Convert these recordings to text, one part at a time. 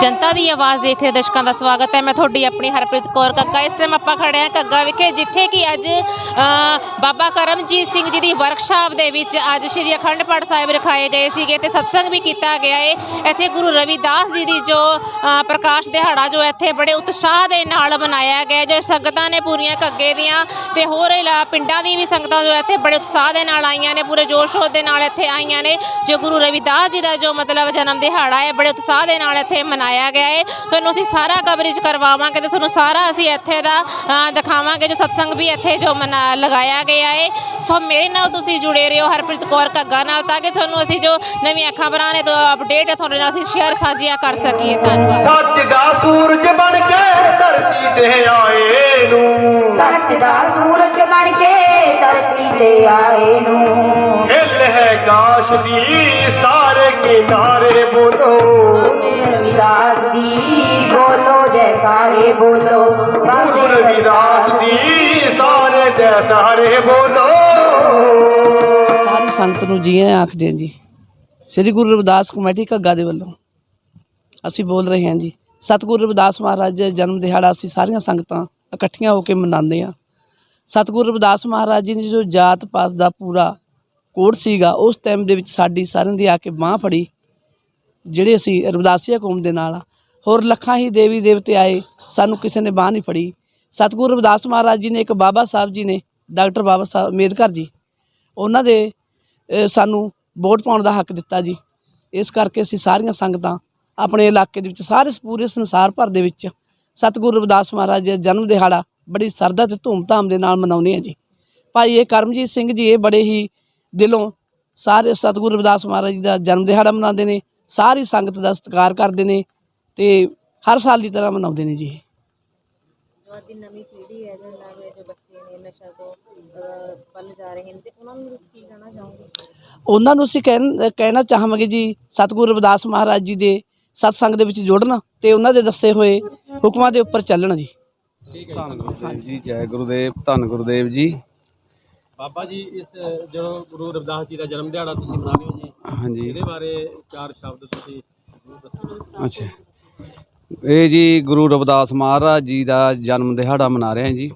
ਜਨਤਾ ਦੀ ਆਵਾਜ਼ ਦੇਖ ਰਹੇ ਦਰਸ਼ਕਾਂ ਦਾ ਸਵਾਗਤ ਹੈ। ਮੈਂ ਤੁਹਾਡੀ ਆਪਣੀ ਹਰਪ੍ਰੀਤ ਕੌਰ ਕੱਗਾ ਇਸ ਟਾਈਮ ਆਪਾਂ ਖੜੇ ਹਾਂ ਕੱਗਾ ਵਿਖੇ, ਜਿੱਥੇ ਕਿ ਅੱਜ ਬਾਬਾ ਕਰਮਜੀਤ ਸਿੰਘ ਜੀ ਦੀ ਵਰਕਸ਼ਾਪ ਦੇ ਵਿੱਚ ਅੱਜ ਸ਼੍ਰੀ ਅਖੰਡ ਪਾਠ ਸਾਹਿਬ ਰਖਾਏ ਗਏ ਸੀਗੇ ਤੇ ਸਤਸੰਗ ਵੀ ਕੀਤਾ ਗਿਆ ਏ। ਇੱਥੇ ਗੁਰੂ ਰਵਿਦਾਸ ਜੀ ਦੀ ਜੋ ਪ੍ਰਕਾਸ਼ ਦਿਹਾੜਾ ਜੋ ਇੱਥੇ ਬੜੇ ਉਤਸ਼ਾਹ ਦੇ ਨਾਲ ਮਨਾਇਆ ਗਿਆ, ਜੋ ਸੰਗਤਾਂ ਨੇ ਪੂਰੀਆਂ ਕੱਗੇ ਦੀਆਂ ਤੇ ਹੋਰ ਇਲਾ ਪਿੰਡਾਂ ਦੀ ਵੀ ਸੰਗਤਾਂ ਜੋ ਇੱਥੇ ਬੜੇ ਉਤਸ਼ਾਹ ਦੇ ਨਾਲ ਆਈਆਂ ਨੇ, ਪੂਰੇ ਜੋਸ਼ ਸ਼ੋਰ ਦੇ ਨਾਲ ਇੱਥੇ ਆਈਆਂ ਨੇ। ਜੋ ਗੁਰੂ ਰਵਿਦਾਸ ਜੀ ਦਾ ਜੋ ਮਤਲਬ ਜਨਮ ਦਿਹਾੜਾ ਹੈ ਬੜੇ ਉਤਸ਼ਾਹ ਦੇ ਨਾਲ ਇੱਥੇ ਮਨਾਇਆ ਗਿਆ ਹੈ ਤੁਹਾਨੂੰ ਅਸੀਂ ਸਾਰਾ ਕਵਰੇਜ ਕਰਵਾਵਾਂਗੇ ਤੇ ਤੁਹਾਨੂੰ ਸਾਰਾ ਅਸੀਂ ਇੱਥੇ ਦਾ ਦਿਖਾਵਾਂਗੇ। ਜੋ ਸਤਸੰਗ ਵੀ ਇੱਥੇ ਜੋ ਮਨਾ ਲਗਾਇਆ ਗਿਆ ਹੈ ਸੋ ਮੇਰੇ ਨਾਲ ਤੁਸੀਂ ਜੁੜੇ ਰਹੋ ਹਰਪ੍ਰੀਤ ਕੌਰ ਕੱਗਾ ਨਾਲ ਤਾਂ ਕਿ ਤੁਹਾਨੂੰ ਅਸੀਂ ਜੋ ਨਵੀਆਂ ਖਬਰਾਂ ਨੇ ਤੋਂ ਅਪਡੇਟ ਤੁਹਾਡੇ ਨਾਲ ਅਸੀਂ ਸ਼ੇਅਰ ਸਾਂਝੀਆਂ ਕਰ ਸਕੀਏ। ਧੰਨਵਾਦ। ਸੱਚ ਦਾ ਸੂਰਜ ਬਣ ਕੇ ਧਰਤੀ ਤੇ ਆਏ ਨੂੰ। ਸੱਚ ਦਾ ਸੂਰਜ ਬਣ ਕੇ ਧਰਤੀ ਤੇ ਆਏ ਨੂੰ। ਹਿੱਲ ਹੈ ਕਾਸ਼ ਦੀ ਸਾਰੇ ਕਿਨਾਰੇ ਬੋਲੋ। ਗੁਰੂ ਰਵਿਦਾਸ ਦੀ ਬੋਲੋ ਜੈ ਸਾਰੇ ਬੋਲੋ। ਗੁਰੂ ਰਵਿਦਾਸ ਦੀ ਸਾਰੇ ਦੇ ਸਾਰੇ ਬੋਲੋ। ਸਾਰੀ ਸੰਗਤ ਨੂੰ ਜੀ ਆਇਆਂ ਆਖਦੇ ਹਾਂ ਜੀ। ਸ੍ਰੀ ਗੁਰੂ ਰਵਿਦਾਸ ਕਮੇਟੀ ਘੱਗਾ ਦੇ ਵੱਲੋਂ ਅਸੀਂ ਬੋਲ ਰਹੇ ਹਾਂ ਜੀ। ਸਤਿਗੁਰੂ ਰਵਿਦਾਸ ਮਹਾਰਾਜ ਦੇ ਜਨਮ ਦਿਹਾੜਾ ਅਸੀਂ ਸਾਰੀਆਂ ਸੰਗਤਾਂ ਇਕੱਠੀਆਂ ਹੋ ਕੇ ਮਨਾਉਂਦੇ ਹਾਂ। ਸਤਿਗੁਰੂ ਰਵਿਦਾਸ ਮਹਾਰਾਜ ਜੀ ਨੇ ਜੋ ਜਾਤ ਪਾਤ ਦਾ ਪੂਰਾ ਕੋਟ ਸੀਗਾ, ਉਸ ਟਾਈਮ ਦੇ ਵਿੱਚ ਸਾਡੀ ਸਾਰਿਆਂ ਦੀ ਆ ਕੇ ਬਾਹ ਫੜੀ, ਜਿਹੜੇ ਅਸੀਂ ਰਵਿਦਾਸੀਆ ਕੌਮ ਦੇ ਨਾਲ ਹੋਰ ਲੱਖਾਂ ਹੀ ਦੇਵੀ ਦੇਵਤੇ ਆਏ, ਸਾਨੂੰ ਕਿਸੇ ਨੇ ਬਾਹ ਨਹੀਂ ਫੜੀ। ਸਤਿਗੁਰੂ ਰਵਿਦਾਸ ਮਹਾਰਾਜ ਜੀ ਨੇ ਇੱਕ ਬਾਬਾ ਸਾਹਿਬ ਜੀ ਨੇ, ਡਾਕਟਰ ਬਾਬਾ ਸਾਹਿਬ ਅੰਬੇਦਕਰ ਜੀ, ਉਹਨਾਂ ਦੇ ਸਾਨੂੰ ਵੋਟ ਪਾਉਣ ਦਾ ਹੱਕ ਦਿੱਤਾ ਜੀ। ਇਸ ਕਰਕੇ ਅਸੀਂ ਸਾਰੀਆਂ ਸੰਗਤਾਂ ਆਪਣੇ ਇਲਾਕੇ ਦੇ ਵਿੱਚ, ਸਾਰੇ ਪੂਰੇ ਸੰਸਾਰ ਭਰ ਦੇ ਵਿੱਚ ਸਤਿਗੁਰੂ ਰਵਿਦਾਸ ਮਹਾਰਾਜ ਜੀ ਦਾ ਜਨਮ ਦਿਹਾੜਾ ਬੜੀ ਸਰਦਾ ਤੇ ਧੂਮਧਾਮ ਦੇ ਨਾਲ ਮਨਾਉਂਦੇ ਹਾਂ ਜੀ। ਭਾਈ ਇਹ ਕਰਮਜੀਤ ਸਿੰਘ ਜੀ, ਇਹ ਬੜੇ ਹੀ ਦਿਲੋਂ ਸਾਰੇ ਸਤਿਗੁਰੂ ਰਵਿਦਾਸ ਮਹਾਰਾਜ ਜੀ ਦਾ ਜਨਮ ਦਿਹਾੜਾ ਮਨਾਉਂਦੇ ਨੇ ਸਾਰੀ ਸੰਗਤ ਦਾ ਸਤਿਕਾਰ ਕਰਦੇ ਨੇ ਤੇ ਹਰ ਸਾਲ ਦੀ ਤਰ੍ਹਾਂ ਮਨਾਉਂਦੇ ਨੇ ਜੀ ਇਹ। ਜੋ ਅੱਜ ਦੀ ਨਵੀਂ ਪੀੜ੍ਹੀ ਹੈ ਜੋ ਨਵੇਂ ਜੋ ਬੱਚੇ ਨੇ ਨਸ਼ਾ ਤੋਂ ਵੱਲ ਜਾ ਰਹੇ ਨੇ ਤੇ ਉਹਨਾਂ ਨੂੰ ਕੀ ਕਹਿਣਾ ਚਾਹੋਗੇ? ਉਹਨਾਂ ਨੂੰ ਅਸੀਂ ਕਹਿਣ ਕਹਿਣਾ ਚਾਹਾਂਗੇ ਜੀ ਸਤਿਗੁਰੂ ਰਵਿਦਾਸ ਮਹਾਰਾਜ ਜੀ ਦੇ ਸਤਸੰਗ ਦੇ ਵਿੱਚ ਜੁੜਨ ਤੇ ਉਹਨਾਂ ਦੇ ਦੱਸੇ ਹੋਏ ਹੁਕਮਾਂ ਦੇ ਉੱਪਰ ਚੱਲਣ ਜੀ। ਧੰਨ ਗੁਰਦੇਵ ਜੀ ਜੈ ਗੁਰੂਦੇਵ ਧੰਨ ਗੁਰਦੇਵ ਜੀ। ਬਾਬਾ ਜੀ ਇਸ ਜਦੋਂ ਗੁਰੂ ਰਵਿਦਾਸ ਜੀ ਦਾ ਜਨਮ ਦਿਹਾੜਾ ਤੁਸੀਂ ਮਨਾ ਰਹੇ ਹੋ ਜੀ ਹਾਂਜੀ। ਇਹਦੇ ਬਾਰੇ ਚਾਰ ਸ਼ਬਦ ਤੁਸੀਂ ਦੱਸੋ। ਅੱਛਾ। ਇਹ ਜੀ ਗੁਰੂ ਰਵਿਦਾਸ ਮਹਾਰਾਜ ਜੀ ਦਾ ਜਨਮ ਦਿਹਾੜਾ ਮਨਾ ਰਹੇ ਹਾਂ ਜੀ।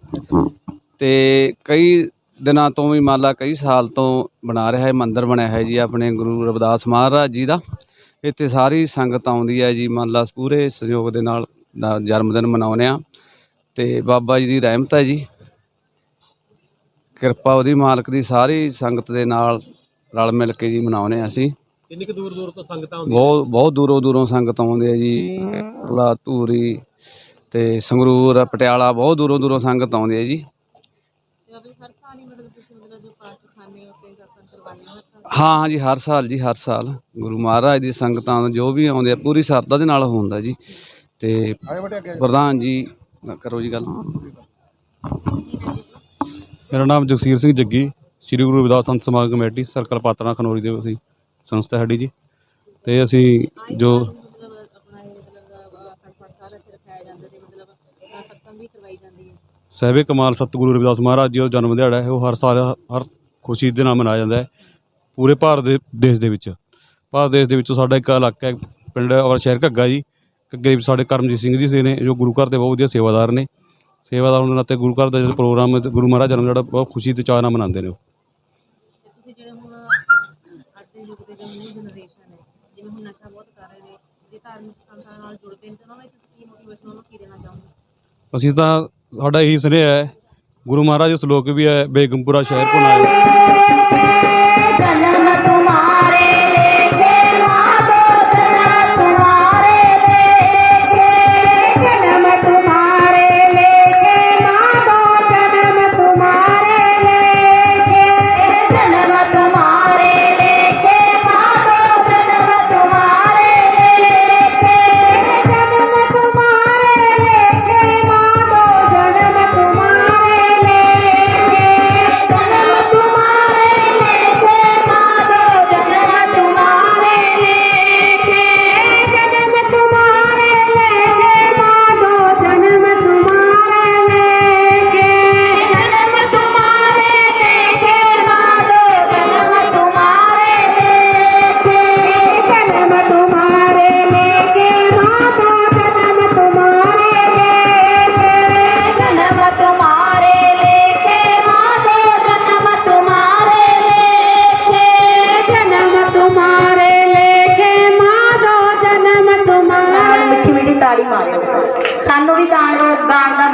ਤੇ ਕਈ ਦਿਨਾਂ ਤੋਂ ਵੀ ਮੰਨ ਲਾ ਕਈ ਸਾਲ ਤੋਂ ਬਣਾ ਰਿਹਾ ਹੈ ਮੰਦਿਰ ਬਣਿਆ ਹੈ ਜੀ ਆਪਣੇ ਗੁਰੂ ਰਵਿਦਾਸ ਮਹਾਰਾਜ ਜੀ ਦਾ। ਇੱਥੇ ਸਾਰੀ ਸੰਗਤ ਆਉਂਦੀ ਹੈ ਜੀ ਮੰਨ ਲਾ ਪੂਰੇ ਸਹਿਯੋਗ ਦੇ ਨਾਲ ਦਾ ਜਨਮ ਦਿਨ ਮਨਾਉਂਦੇ ਆ ਤੇ ਬਾਬਾ ਜੀ ਦੀ ਰਹਿਮਤ ਹੈ ਜੀ। ਕਿਰਪਾ ਉਹਦੀ ਮਾਲਕ ਦੀ ਸਾਰੀ ਸੰਗਤ ਦੇ ਨਾਲ ਰਲ ਮਿਲ ਕੇ ਜੀ ਮਨਾਉਂਦੇ ਹਾਂ ਅਸੀਂ। ਕਿੰਨੀ ਕੁ ਦੂਰ ਦੂਰ ਤੋਂ ਸੰਗਤਾਂ ਆਉਂਦੀਆਂ? ਬਹੁਤ ਬਹੁਤ ਦੂਰੋਂ ਦੂਰੋਂ ਸੰਗਤ ਆਉਂਦੇ ਆ ਜੀ। ਲਾ ਧੂਰੀ ਤੇ ਸੰਗਰੂਰ ਪਟਿਆਲਾ ਬਹੁਤ ਦੂਰੋਂ ਦੂਰੋਂ ਸੰਗਤ ਆਉਂਦੀ ਹੈ ਜੀ। ਹੀ ਹੋ ਹੋ ਹਾਂ ਹਾਂ ਜੀ ਹਰ ਸਾਲ ਜੀ ਹਰ ਸਾਲ। ਗੁਰੂ ਮਹਾਰਾਜ ਦੀ ਸੰਗਤਾਂ ਜੋ ਵੀ ਆਉਂਦੇ ਆ ਪੂਰੀ ਸਰਦਾ ਦੇ ਨਾਲ ਹੁੰਦਾ ਜੀ। ਤੇ ਪ੍ਰਧਾਨ ਜੀ ਕਰੋ ਜੀ ਗੱਲ। ਮੇਰਾ ਨਾਮ ਜਗਸੀਰ ਸਿੰਘ ਜੱਗੀ, ਸ੍ਰੀ ਗੁਰੂ ਰਵਿਦਾਸ ਸੰਤ ਸਮਾਗਮ ਕਮੇਟੀ, ਸਰਕਲ ਪਾਤਣਾ ਖਨੌਰੀ ਦੇ ਅਸੀਂ ਸੰਸਥਾ ਸਾਡੀ ਜੀ। ਤੇ ਅਸੀਂ ਜੋ ਮਤਲਬ ਸਹਿਬੇ ਕਮਾਲ ਸਤਿਗੁਰੂ ਰਵਿਦਾਸ ਮਹਾਰਾਜ ਜੀ ਦਾ ਜਨਮ ਦਿਹਾੜਾ ਹੈ, ਉਹ ਹਰ ਸਾਲ ਹਰ ਖੁਸ਼ੀ ਦੇ ਨਾਲ ਮਨਾਇਆ ਜਾਂਦਾ ਹੈ, ਪੂਰੇ ਭਾਰਤ ਦੇ ਦੇਸ਼ ਦੇ ਵਿੱਚ। ਭਾਰਤ ਦੇਸ਼ ਦੇ ਵਿੱਚੋਂ ਸਾਡਾ ਇੱਕ ਇਲਾਕਾ ਹੈ, ਪਿੰਡ ਔਰ ਸ਼ਹਿਰ ਘੱਗਾ ਜੀ। ਘੱਗੇ ਸਾਡੇ ਕਰਮਜੀਤ ਸਿੰਘ ਜੀ ਸੀ ਨੇ, ਜੋ ਗੁਰੂ ਘਰ ਦੇ ਬਹੁਤ ਵਧੀਆ ਸੇਵਾਦਾਰ ਨੇ। ਹੋਣ ਦੇ ਨਾਤੇ ਗੁਰੂ ਘਰ ਦਾ ਜਿਹੜਾ ਪ੍ਰੋਗਰਾਮ ਹੈ ਤੇ ਗੁਰੂ ਮਹਾਰਾਜ ਜਨਮ ਦਿਹਾੜਾ ਬਹੁਤ ਖੁਸ਼ੀ ਤੇ ਚਾਅ ਨਾਲ ਮਨਾਉਂਦੇ ਨੇ ਉਹ। ਤੇ ਤੁਸੀਂ ਜਿਹੜੇ ਹੁਣ ਅੱਜ ਦੇ ਯੁੱਗ ਦੇ ਜੋ ਨਿਊ ਜਨਰੇਸ਼ਨ ਹੈ ਜਿਵੇਂ ਹੁਣ ਨਸ਼ਾ ਬਹੁਤ ਕਰ ਰਹੇ ਨੇ ਜੇ ਧਾਰਮਿਕ ਸੰਸਥਾ ਨਾਲ ਜੁੜਦੇ ਨੇ ਤਾਂ ਉਹਨਾਂ ਨੂੰ ਤੁਸੀਂ ਕੀ ਮੋਟੀਵੇਸ਼ਨ ਉਹਨਾਂ ਨੂੰ ਕੀ ਦੇਣਾ ਚਾਹੋਗੇ? ਅਸੀਂ ਤਾਂ ਸਾਡਾ ਇਹੀ ਸੁਨੇਹਾ ਹੈ ਗੁਰੂ ਮਹਾਰਾਜ ਦੇ ਸ਼ਲੋਕ ਵੀ ਹੈ ਬੇਗਮਪੁਰਾ ਸ਼ਹਿਰ ਕੋ ਨਾਏ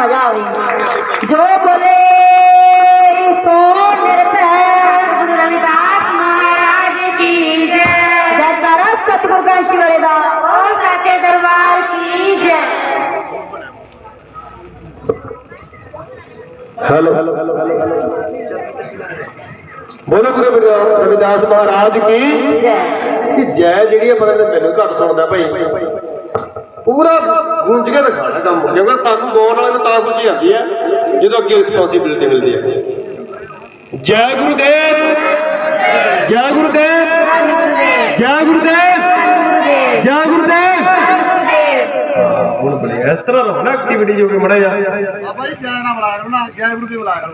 ਮਜ਼ਾ ਆਵੇ ਜੋ ਬੋਲੇ ਸੋ ਨਿਰਭੈ ਗੁਰੂ ਰਵਿਦਾਸ ਮਹਾਰਾਜ ਕੀ ਜੈ। ਜੈਕਾਰਾ ਸਤਿਗੁਰ ਕਾਸ਼ੀ ਵਾਲੇ ਦਾ। ਔਰ ਸੱਚੇ ਦਰਬਾਰ ਕੀ ਜੈ। ਹੈਲੋ। ਬੋਲੋ ਗੁਰੂ ਰਵਿਦਾਸ ਮਹਾਰਾਜ ਕੀ ਜੈ। ਜੈ ਜਿਹੜੀ ਪਤਾ ਮੈਨੂੰ ਘੱਟ ਸੁਣਦਾ ਭਾਈ। ਪੂਰਾ ਗੂੰਜ ਕੇ ਦਿਖਾਣਾ ਕੰਮ ਕਿਉਂਕਿ ਸਾਨੂੰ ਗਾਉਣ ਵਾਲੇ ਨੂੰ ਤਾਂ ਖੁਸ਼ੀ ਆਉਂਦੀ ਹੈ ਜਦੋਂ ਅੱਗੇ ਰਿਸਪੌਂਸਿਬਿਲਟੀ ਮਿਲਦੀ ਹੈ। ਜੈ ਗੁਰੂਦੇਵ ਜੈ ਗੁਰੂਦੇਵ ਜੈ ਗੁਰੂਦੇਵ ਜੈ ਗੁਰੂਦੇਵ। ਹੁਣ ਬੜੇ ਇਸ ਤਰ੍ਹਾਂ ਰਹੋ ਨਾ ਐਕਟੀਵਿਟੀ ਜੋ ਕਿ ਮੜਾ ਜਾ। ਬਾਬਾ ਜੀ ਜੈ ਨਾ ਬੁਲਾ ਕਰੋ ਨਾ ਜੈ ਗੁਰੂ ਦੀ ਬੁਲਾ ਕਰੋ